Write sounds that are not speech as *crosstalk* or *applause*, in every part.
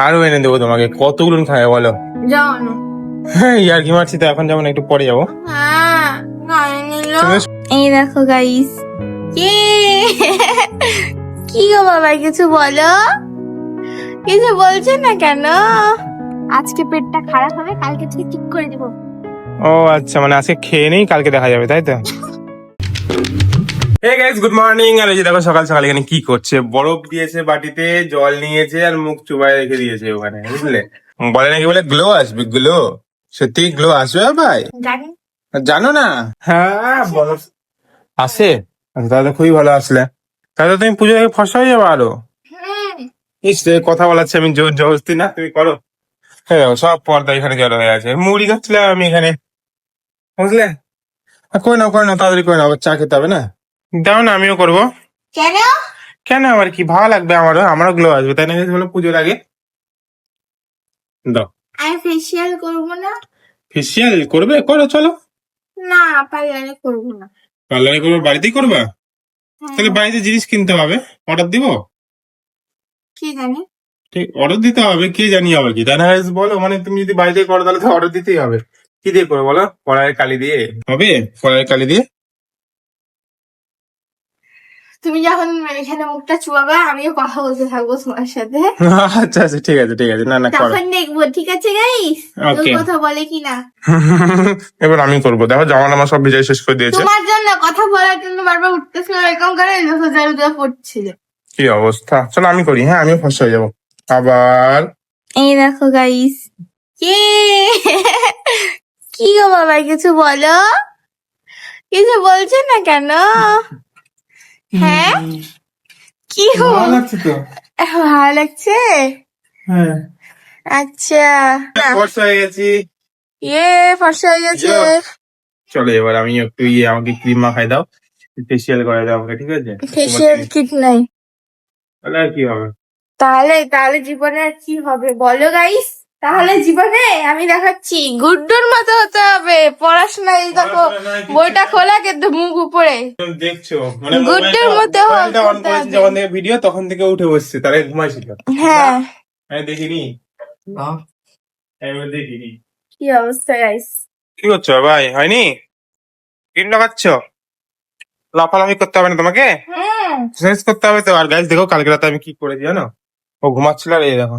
আরও এনে দেবো তোমাকে। কতগুলো খাবে বলো? যাও না হ্যাঁ ইয়ার কি মারছি তো এখন যেমন একটু পরে যাব। হ্যাঁ এই দেখো গাইস কি? কি গো বাবা কিছু বলো? কিছু বলছে না কেন? আজকে পেটটা খারাপ হবে কালকে থেকে ঠিক করে দেবো। ও আচ্ছা মানে আজকে খেয়ে নেই কালকে দেখা যাবে তাই তো? *laughs* হে গাইস গুড মর্নিং আর এই যে দেখো সকাল সকাল এখানে কি করছে? বরফ দিয়েছে বাটিতে জল নিয়েছে আর মুখ চুবাই রেখে দিয়েছে ওখানে বুঝলে? বলে নাকি বলে গ্লো আসবে গ্লো সত্যি গ্লো আসবে ভাই? জানো। না? হ্যাঁ বরফ। আসে? আচ্ছা, তাহলে খুবই ভালো আসলে। তাহলে তুমি পুজো থেকে ফসা হয়ে যাবে আরও? ইস কথা বলাচ্ছে আমি জোর জবরদস্তি না তুমি করো। হ্যাঁ সব পর্দা এখানে জড়ো হয়ে আছে। মুড়ি খাচ্ছিলাম আমি এখানে বুঝলে? আর করে নাও করে নাও তাড়াতাড়ি করে নাও আবার চা খেতে হবে না? দাও না আমিও করব। কেন? কেন আমার কি ভালো লাগবে আমারও? আমারও গ্লো আসবে তাই না? বলো পুজোর আগে। দাও। আমি ফেসিয়াল করব না। ফেসিয়াল করবে? করো চলো। না পার্লারে করব না। পার্লারে করবে বাড়িতেই করবা? হ্যাঁ, তাহলে বাড়িতে জিনিস কিনতে হবে। অর্ডার দিব? কি জানি? ঠিক অর্ডার দিতে হবে কে জানি আবার কি। তাই বলো মানে তুমি যদি বাড়িতে করো তাহলে তো অর্ডার দিতেই হবে। কি দিয়ে করো বলো? কড়াইয়ের কালি দিয়ে। হবে? কড়াইয়ের কালি দিয়ে? তুমি যখন এখানে মুখটা চুয়াবে আমিও কথা বলতে থাকব তোমার সাথে। আচ্ছা আচ্ছা ঠিক আছে ঠিক আছে না না তখন দেখব ঠিক আছে গাইস. কথা বলে কিনা এবার আমি করব। দেখো জামা নামা সব ভিজাই শেষ করে দিয়েছে। তোমার জন্য কথা বলার জন্য বারবার উঠতেছিল এরকম করে সোজা উঠে পড়ছিল। কি অবস্থা? চলো আমি করি হ্যাঁ আমিও ফসা হয়ে যাব। আবার? এই দেখো গাইস কি? কি গো বাবা কিছু বলো? কিছু বলছে না কেন? হ্যাঁ? কি ভালো লাগছে তো? ভালো লাগছে? হ্যাঁ। আচ্ছা। ফর্সা হয়ে গেছি। ইয়ে ফর্সা হয়ে গেছে। চলো এবার আমি একটু ইয়ে আমাকে ক্রিম মাখাই দাও। ফেসিয়াল করে দাও আমাকে ঠিক আছে? ফেসিয়াল কিট নাই। তাহলে আর কি হবে? তাহলে তাহলে জীবনে আর কি হবে? বলো গাইস তাহলে জীবনে আমি দেখাচ্ছি গুড্ডুর মতো হতে হবে। পড়াশোনায় দেখো বইটা খোলা কিন্তু মুখ উপরে। দেখছ মানে গুড্ডুর হবে। যখন থেকে ভিডিও তখন থেকে উঠে বসছে তারা ঘুমাইছিল। হ্যাঁ। আমি দেখিনি। আমি দেখিনি। কি অবস্থা গাইস কি করছ ভাই? হয়নি? ক্রিম লাগাচ্ছ? লাফালাফি করতে হবে না তোমাকে? এক্সারসাইজ করতে হবে তো। আর গাইজ দেখো কালকে রাতে আমি কি করেছি জানো? ও ঘুমাচ্ছিল আর এই দেখো।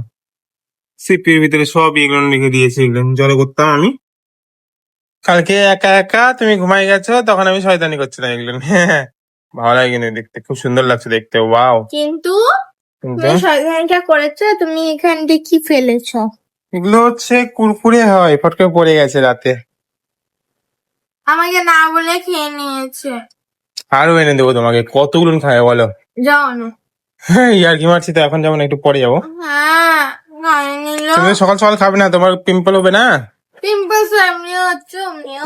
সিপির ভিতরে সব এগুলো লিখে দিয়েছে এগুলো জলে করতাম আমি। কালকে একা একা তুমি ঘুমাই গেছো তখন আমি শয়তানি করছিলাম এগুলো হ্যাঁ *laughs* ভালো লাগে কিন্তু দেখতে খুব সুন্দর লাগছে দেখতে ওয়াও। কিন্তু তুমি শয়তানিটা করেছ তুমি এখান দিয়ে কি ফেলেছো? এগুলো হচ্ছে কুরকুরে হয় ফটকে পড়ে গেছে রাতে। আমাকে না বলে খেয়ে নিয়েছে। আরও এনে দেবো তোমাকে কতগুলো খাবে বলো? যাও না। হ্যাঁ ইয়ার কি মারছি তো এখন যেমন একটু পরে যাব। হ্যাঁ। তুমি সকাল সকাল খাবে না তোমার পিম্পল হবে না? পিম্পলস এমনিও হচ্ছে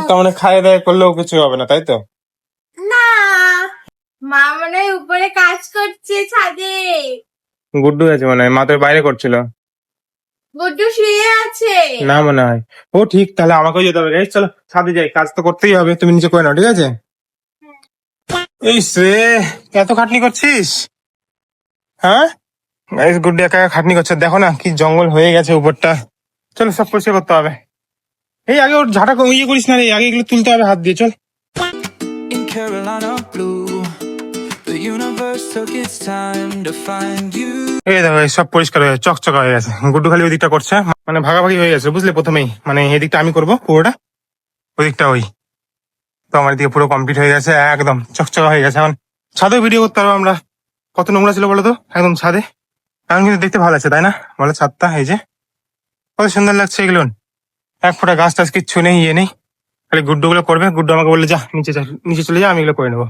তার মানে খাওয়া দাওয়া করলেও কিছু হবে না তাই তো? না। মা মনে উপরে কাজ করছে ছাদে। গুড্ডু আছে মনে হয় মা তোর বাইরে করছিল। গুড্ডু শুয়ে আছে। না মনে হয়। ও ঠিক তাহলে আমাকেও যেতে হবে। এই চলো ছাদে যাই কাজ তো করতেই হবে তুমি নিচে করে নাও ঠিক আছে? এই রে এত খাটনি করছিস? হ্যাঁ? গাইস গুড্ডু একা একা খাটনি করছে? দেখো না কি জঙ্গল হয়ে গেছে উপরটা। চলো সব পরিষ্কার করতে হবে। এই আগে ওর ঝাঁটা ইয়ে করিস না রে আগে এগুলো তুলতে হবে হাত দিয়ে চল. এই দেখো সব পরিষ্কার হয়ে চকচকা হয়ে গেছে। গুড্ডু খালি ওদিকটা করছে। মানে ভাগাভাগি হয়ে গেছে বুঝলে প্রথমেই। মানে এদিকটা আমি করব পুরোটা। ওদিকটা ওই। তো আমার দিকে পুরো কমপ্লিট হয়ে গেছে একদম চকচকা হয়ে গেছে। এখন ছাদে ভিডিও করতে পারব আমরা। কত নোংরা ছিল বলো তো? একদম ছাদে। এখন কিন্তু দেখতে ভালো আছে, তাই না? বলো ছাদটা, এই যে। কত সুন্দর লাগছে এগুলো। এক ফোঁটা গাছ টাছ কিচ্ছু নেই ইয়ে নেই। খালি গুড্ডু গুলো করবে, গুড্ডু আমাকে বললে, যা, নিচে নিচে চলে যা, আমি এগুলো করে নেব।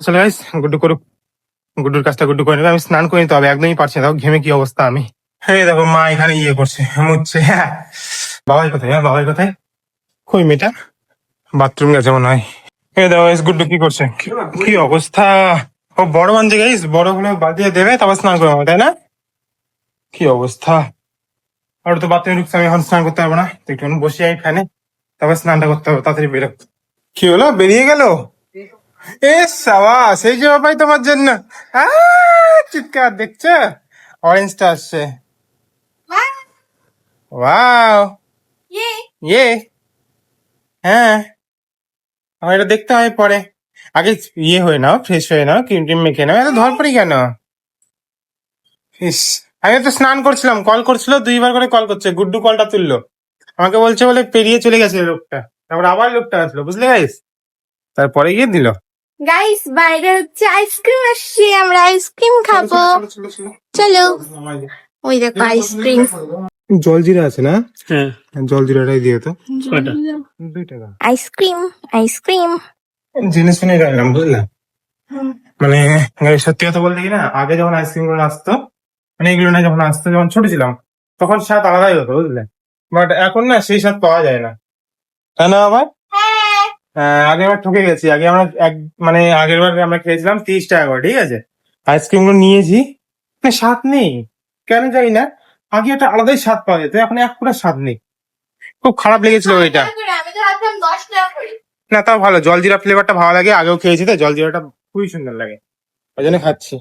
চলে গাইস গুড্ডু করুক। গুড্ডুর কাজটা গুড্ডু করে নেবে, আমি স্নান করে নিতে হবে, একদমই পারছি না। ঘেমে কি অবস্থা আমি। হ্যাঁ দেখো, মা এখানে ইয়ে করছে মুচ্ছে হ্যাঁ। বাবাই কোথায় হ্যাঁ বাবাই কোথায়? কই মেয়েটা? বাথরুম গেছে মনে হয়। এই দেখো গুড্ডু কি করছে? কি- অবস্থা? ও বড় বান্ধে গাইস বড়গুলো বাদিয়ে দেবে, তারপর স্নান করব তাই না? কি অবস্থা? আর তো বাথরুমে ঢুকছে আমি এখন স্নান করতে পারব না। তো একটু বসে আমি ফ্যানে তারপর স্নানটা করতে হবে তাড়াতাড়ি বেরো কি হলো? বেরিয়ে গেল? এ সাবা সেই যে বাবাই তোমার জন্য। চিৎকার দেখছ? অরেঞ্জটা আসছে। ওয়াও ইয়ে। ইয়ে। হ্যাঁ। আমার এটা দেখতে হয় পরে। আগে ইয়ে হয়ে নাও ফ্রেশ হয়ে নাও ক্রিম টিম মেখে নাও। এত ধরপড়ি কেন? ইস আমি তো স্নান করছিলাম কল করছিল দুইবার করে কল করছে গুড্ডু কলটা তুললো। আমাকে বলছে বলে পেরিয়ে চলে গেছে লোকটা। তারপর আবার লোকটা আসলো বুঝলে গাইস তারপরে গিয়ে দিল। গাইস বাইরে হচ্ছে আইসক্রিম আসছে আমরা আইসক্রিম খাব। চলো ওই দেখো আইসক্রিম জল জিরা আছে না? হ্যাঁ। জল জিরাটাই দিও তো। দুই টাকা। আইসক্রিম আইসক্রিম জিনিস কিনে গেলাম বুঝলাম মানে সত্যি কথা বলতে কি না আগে যখন আইসক্রিমগুলো আসতো মানে এগুলো না যখন আসতো যখন ছোট ছিলাম তখন স্বাদ আলাদাই হতো বুঝলে? বাট এখন না সেই স্বাদ পাওয়া যায় না। তাই না আবার হ্যাঁ, আগে আবার ঠকে গেছি। আগে আমরা এক মানে আগের বার আমরা খেয়েছিলাম তিরিশ টাকা করে ঠিক আছে? আইসক্রিমগুলো নিয়েছি স্বাদ নেই। কেন জানি না আগে একটা আলাদাই স্বাদ পাওয়া যেত এখন এক পুরো স্বাদ নেই। খুব খারাপ লেগেছিল ওইটা। না তাও ভালো। জলজিরা ফ্লেভারটা ভালো লাগে আগেও খেয়েছি তো জলজিরাটা খুবই সুন্দর লাগে। ওই জন্য খাচ্ছি।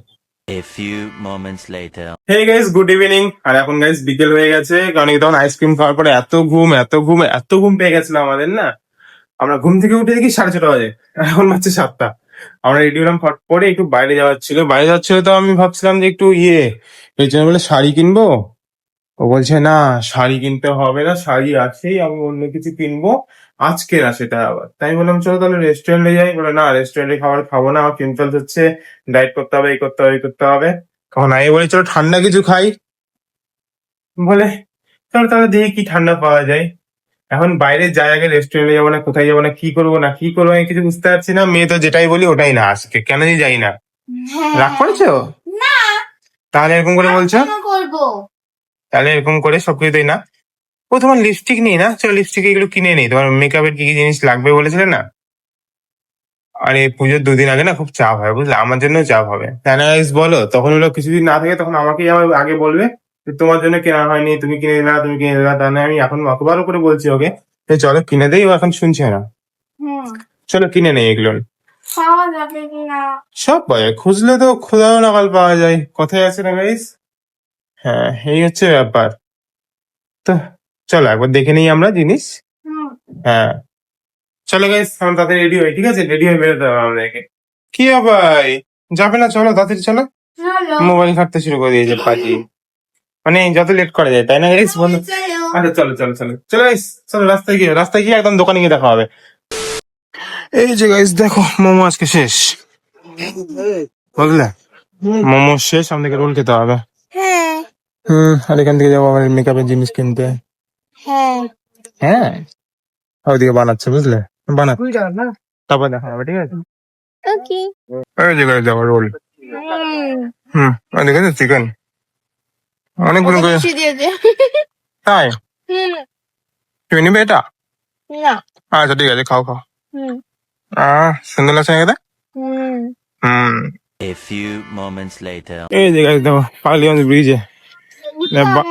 A few moments later. Hey guys good evening আর এখন গাইস বিকেল হয়ে গেছে। কারণ তখন আইসক্রিম খাওয়ার পরে এত ঘুম এত ঘুম এত ঘুম পেয়ে গেছিল আমাদের, না? আমরা ঘুম থেকে উঠে দেখি সাড়ে ছটা বাজে। এখন বাজছে সাতটা। আমরা রেডি হলাম ফট করে একটু বাইরে যাওয়ার ছিল। বাইরে যাওয়ার ছিল তো আমি ভাবছিলাম যে একটু ইয়ে এই জন্য বলে শাড়ি কিনবো? ও বলছে, না, শাড়ি কিনতে হবে না, শাড়ি আছেই, আমি অন্য কিছু কিনবো। আজকে না সেটা আবার। তাই বললাম চলো তাহলে রেস্টুরেন্টে যাই। বলে না রেস্টুরেন্টে খাবার খাব না। আমার পিম্পলস হচ্ছে ডায়েট করতে হবে এই করতে হবে এই করতে হবে। তখন আমি বলি চলো ঠান্ডা কিছু খাই। বলে চলো তাহলে দেখি কি ঠান্ডা পাওয়া যায়। এখন বাইরে যাই আগে রেস্টুরেন্টে যাব না কোথায় যাব না কি করব না কি করব আমি কিছু বুঝতে পারছি না। মেয়ে তো যেটাই বলি ওটাই না আজকে কেন যাই না। রাগ করেছ? তাহলে এরকম করে বলছো? তাহলে এরকম করে সবকিছুই না। ও তোমার লিপস্টিক নেই না? চলো লিপস্টিক এগুলো কিনে নেই। তোমার মেকআপের কি কি জিনিস লাগবে বলেছিলে না? আরে পুজোর দুদিন আগে না খুব চাপ হয় বুঝলে? আমার জন্য চাপ হবে। তাই বলো তখন হলো কিছুদিন না থাকে তখন আমাকেই আমার আগে বলবে যে তোমার জন্য কেনা হয়নি তুমি কিনে দিলা তুমি কিনে দিলা তা না আমি এখন অতবারও করে বলছি ওকে যে চলো কিনে দেই ও এখন শুনছে না। চলো কিনে নেই এগুলো। সব পাওয়া যায়। খুঁজলে তো খোদাও নাগাল পাওয়া যায়। কোথায় আছে না গাইস হ্যাঁ এই হচ্ছে ব্যাপার। তো চলো একবার দেখে নিই আমরা জিনিস। হ্যাঁ। চলো গাইস আমরা তাড়াতাড়ি রেডি হই ঠিক আছে? রেডি হয়ে বেরোতে হবে আমাদেরকে। কি ভাই? যাবে না? চলো তাড়াতাড়ি চলো। মোবাইল ঘাটতে শুরু করে দিয়েছে পাজি। মানে যত লেট করা যায় তাই না গাইস বন্ধু? আচ্ছা চলো। চলো চলো চলো। গাইস চলো রাস্তায় গিয়ে রাস্তায় গিয়ে একদম দোকানে গিয়ে দেখা হবে। এই যে গাইস দেখো মোমো আজকে শেষ। বুঝলে? মোমো শেষ আমাদেরকে রোল খেতে হবে। হ্যাঁ। হুম আর এখান থেকে যাব আমার মেকআপের জিনিস কিনতে। হ্যাঁ। হ্যাঁ? ওইদিকে বানাচ্ছে বুঝলে? বানা তারপর দেখা হবে ঠিক আছে? ওকে। ওই জায়গায় যাব রোল। হুম। ওইদিকে চিকেন অনেকগুলো করে বেশি তাই? হুম। তুমি নিবে এটা? না। আচ্ছা ঠিক আছে খাও খাও। হুম। আহ সুন্দর লাগছে না হুম। হুম। A few moments later. এই দেখো পার্লিগঞ্জ ব্রিজে বা-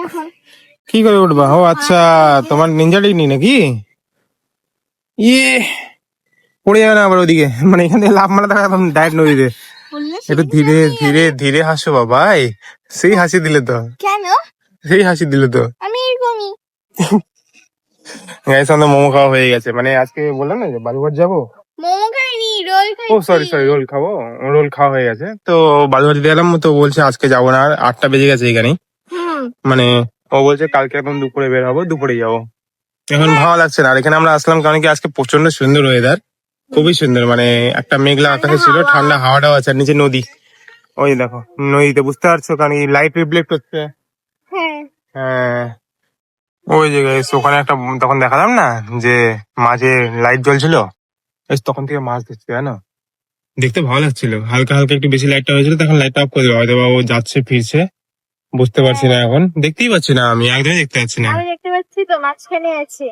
কি করে উঠবা? ও আচ্ছা তোমার নিনজা টেকনিক নাকি? ইয়ে পড়ে যাবে না আবার ওদিকে। মানে এখানে থেকে লাভ মারা দেখা একদম ডাইরেক্ট নদীতে। একটু ধীরে ধীরে ধীরে হাসো বাবা এই, সেই হাসি দিলে তো। কেন? সেই হাসি দিলে তো। আমি এরকমই। গাইস আমাদের মোমো খাওয়া হয়ে গেছে। মানে আজকে বললাম না যে বালুঘাট যাব? মোমো খাইনি রোল খাই ও সরি সরি রোল খাব। রোল খাওয়া হয়ে গেছে। তো বালুঘাট গেলাম তো বলছে আজকে যাব না আর আটটা বেজে গেছে এখানে মানে ও বলছে কালকে এখন দুপুরে বের হব দুপুরে যাব। এখন ভালো লাগছে না। আর এখানে আমরা আসলাম কারণ কি আজকে প্রচণ্ড সুন্দর ওয়েদার খুবই সুন্দর মানে একটা মেঘলা আকাশে ছিল ঠান্ডা হাওয়াটাও আছে আর নিচে নদী। ওই দেখো নদীতে বুঝতে পারছ কারণ লাইট রিফ্লেক্ট হচ্ছে। হ্যাঁ। ওই জায়গায় ওখানে একটা তখন দেখালাম না যে মাঝে লাইট জ্বলছিল? তখন থেকে মাছ দিচ্ছে জানো? দেখতে ভালো লাগছিল। হালকা হালকা একটু বেশি লাইটটা হয়েছিল তখন লাইটটা অফ করে দিল হয়তো বা ও যাচ্ছে ফিরছে। বুঝতে পারছি না এখন। দেখতেই পাচ্ছি না আমি একদমই দেখতে পাচ্ছি না। আমি দেখতে পাচ্ছি তো মাঝখানে আছে।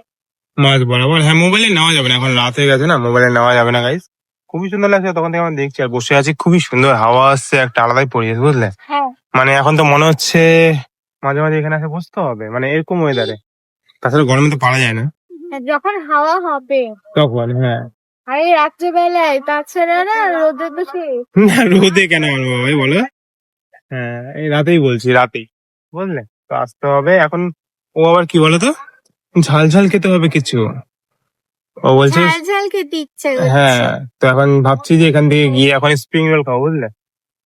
মাছ বরাবর হ্যাঁ মোবাইলে নেওয়া যাবে না এখন রাত হয়ে গেছে না মোবাইলে নেওয়া যাবে না গাইস খুবই সুন্দর লাগছে তখন থেকে আমরা দেখছি আর বসে আছি খুবই সুন্দর হাওয়া আসছে একটা আলাদাই পরিবেশ বুঝলে? হ্যাঁ। মানে এখন তো মনে হচ্ছে মাঝে মাঝে এখানে এসে বসতে হবে মানে এরকম ওয়েদারে তাছাড়া গরমে তো পারা যায় না। যখন হাওয়া হবে। তখন হ্যাঁ। আরে রাত্রেবেলায় তাছাড়া না রোদের বেশি না রোদে কেন বলো? হ্যাঁ এই রাতেই বলছি রাতেই। বুঝলে? তো আসতে হবে। এখন ও আবার কি বলতো ঝাল ঝাল খেতে হবে কিছু। ও বলছে ঝাল ঝাল খেতে ইচ্ছে করছে। হ্যাঁ তো এখন ভাবছি যে এখান থেকে গিয়ে এখন স্প্রিং রোল খাব বুঝলে?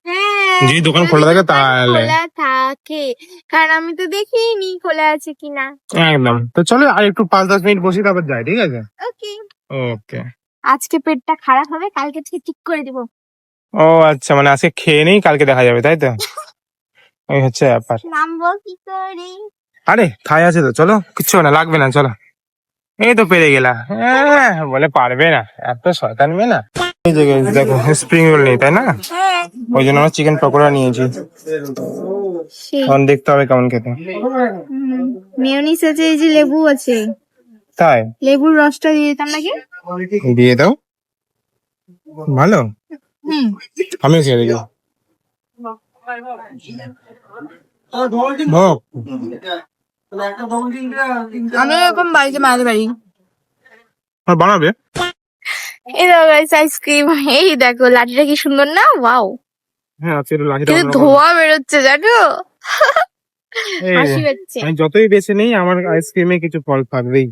হ্যাঁ যদি দোকান খোলা থাকে তাহলে। খোলা থাকে। কারণ আমি তো দেখিনি খোলা আছে কিনা। একদম। তো চলো আর একটু পাঁচ দশ মিনিট বসি তারপর যাই ঠিক আছে? ওকে। ওকে। আজকে পেটটা খারাপ হবে কালকে থেকে ঠিক করে দিব। ও আচ্ছা মানে আজকে খেয়ে নেই কালকে দেখা যাবে তাই তো? ওই হচ্ছে ব্যাপার। নামবো কি করে? আরে খাই আছে তো চলো। কিচ্ছু না লাগবে না চলো। এই তো পেরে গেলা। হ্যাঁ, বলে পারবে না এত শয়তান মেয়ে না। দেখো স্প্রিং রোল নেই তাই না? হ্যাঁ। ওই জন্য আমরা চিকেন পকোড়া নিয়েছি। এখন দেখতে হবে কেমন খেতে। মেয়নিস আছে এই যে লেবু আছে। তাই? লেবুর রসটা দিয়ে দিতাম নাকি? দিয়ে দাও। ভালো। আমিও খেয়ে দেখি আমি এরকম বাড়িতে বানাবে? এই দেখো গাইস আইসক্রিম এই দেখো লাঠিটা কি সুন্দর না? ওয়াও হ্যাঁ একটু লাঠিটা কিন্তু। ধোয়া বেরোচ্ছে জানো? হাসি আমি যতই বেছে নেই আমার আইসক্রিমে কিছু ফল থাকবেই।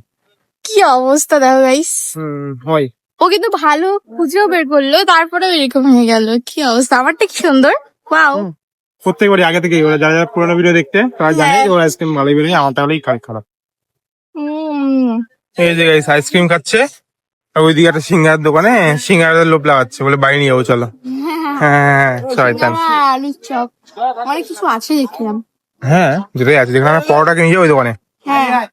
কি অবস্থা দেখো গাইস হুম হয়। ও কিন্তু ভালো খুঁজেও বের করল তারপরে এরকম হয়ে গেল। কি অবস্থা? আমারটা কি সুন্দর? ওয়াও। প্রত্যেকবারই আগে থেকে ওরা যারা যারা পুরোনো ভিডিও দেখতে তারা জানে হ্যাঁ। ওর আইসক্রিম ভালোই বেরোয় আমার তাহলেই খারাপ। হুম। এই যে গাইস আইসক্রিম খাচ্ছে। আর ওইদিকে একটা সিঙ্গার দোকানে সিঙ্গারের লোভ লাগাচ্ছে বলে বাড়ি নিয়ে যাব চলো। হ্যাঁ। শয়তান হ্যাঁ, আলুর চপ। অনেক কিছু আছে দেখলাম। হ্যাঁ যেটাই আছে যেখানে আমরা পরোটা কিনে যাব ওই দোকানে। হ্যাঁ।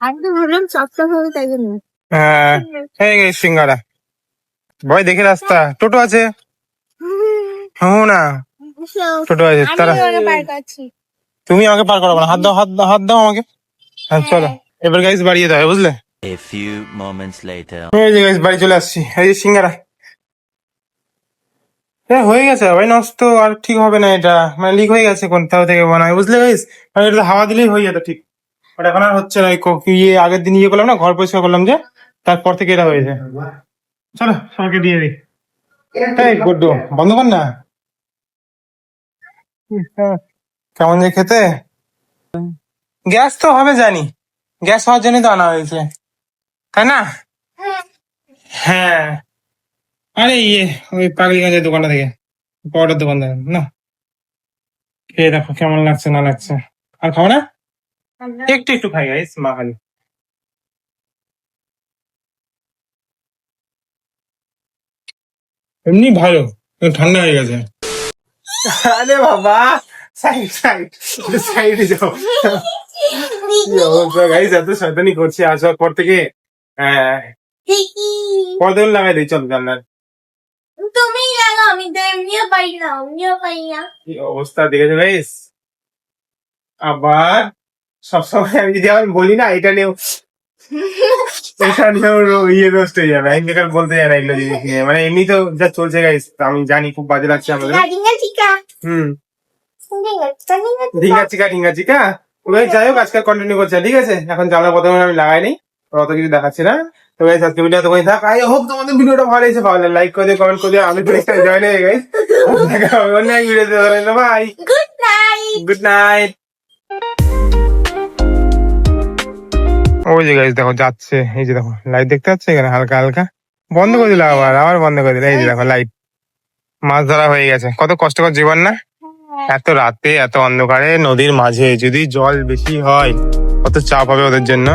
আমি তো ভাবলাম চপ চপ হবে তাই জন্য। হ্যাঁ এই সিঙ্গারা। ভয় দেখে রাস্তা। টোটো আছে? হ্যাঁ না। টোটো আছে তারা তুমি আমাকে পার করাবো না। হাত দাও হাত দাও হাত দাও আমাকে। হ্যাঁ চলো। এবার গাইস বাড়িয়ে দেবে বুঝলে? A few moments later. এই যে guys, বাড়ি চলে আসছি। এই যে সিঙ্গারা। হ্যাঁ হয়ে গেছে। ভাই নষ্ট আর ঠিক হবে না এটা। মানে লিক হয়ে গেছে কোথাও থেকে বানায় বুঝলে গাইস মানে এটা হাওয়া দিলেই হয়ে যেত ঠিক। ওটা এখন আর হচ্ছে না। ইয়ে আগের দিন ইয়ে করলাম না ঘর পরিষ্কার করলাম যে তারপর থেকে এটা হয়েছে। চলো সবাইকে দিয়ে দিই। গুড্ডু বন্ধ কর না। কেমন যে খেতে? গ্যাস তো হবে জানি। গ্যাস হওয়ার জন্যই তো আনা হয়েছে। তাই না? হ্যাঁ। আরে ইয়ে ওই পাগলিগঞ্জের দোকানটা থেকে পাউডার দোকান থেকে না? খেয়ে দেখো কেমন লাগছে না লাগছে। আর খাও না? একটু একটু খাই গাইস মা খালি। এমনি ভালো ঠান্ডা হয়ে গেছে। আরে বাবা সাইড সাইড সাইডে যাও। অবস্থা গাইস এত শয়তানি করছি আসার পর থেকে হ্যাঁ পর্দা লাগাই দিই চল জানলার তুমি লাগাও আমি তো এমনিও পারি না এমনিও পারি না। কি অবস্থা দেখেছ গাইস আবার সবসময় আমি যদি আমি বলি না এটা নিয়েও। এটা নিয়েও ইয়ে হয়ে যাবে। আমি বেকার বলতে যাই না এগুলো জিনিস নিয়ে। মানে এমনি তো যা চলছে গাইস আমি জানি খুব বাজে লাগছে আমাদের। চিকা হুম। চিকা ডিঙ্গা ঢিঙ্গা চিকা ঢিঙ্গা চিকা ওই যাই হোক আজকাল কন্টিনিউ করছে ঠিক আছে? এখন প্রথমে আমি লাগাই নি অত কিছু দেখাচ্ছি না। তো গাইস আজকে ভিডিও তো থাক। আই হোপ তোমাদের ভিডিওটা ভালো হয়েছে ভালো লাইক করে দিও কমেন্ট করে দিও। আমি জয়েন হয়ে গাইস *laughs* দেখা হবে অন্য ভিডিওতে ভাই গুড নাইট গুড নাইট ওই যে গাইস দেখো যাচ্ছে। এই যে দেখো লাইট দেখতে পাচ্ছ? এখানে হালকা হালকা। বন্ধ করে দিলাম আবার আবার বন্ধ করে দিলাম। এই যে দেখো লাইট মাছ ধরা হয়ে গেছে। কত কষ্টকর জীবন না? এত রাতে এত অন্ধকারে নদীর মাঝে যদি জল বেশি হয় কত চাপ হবে ওদের জন্য?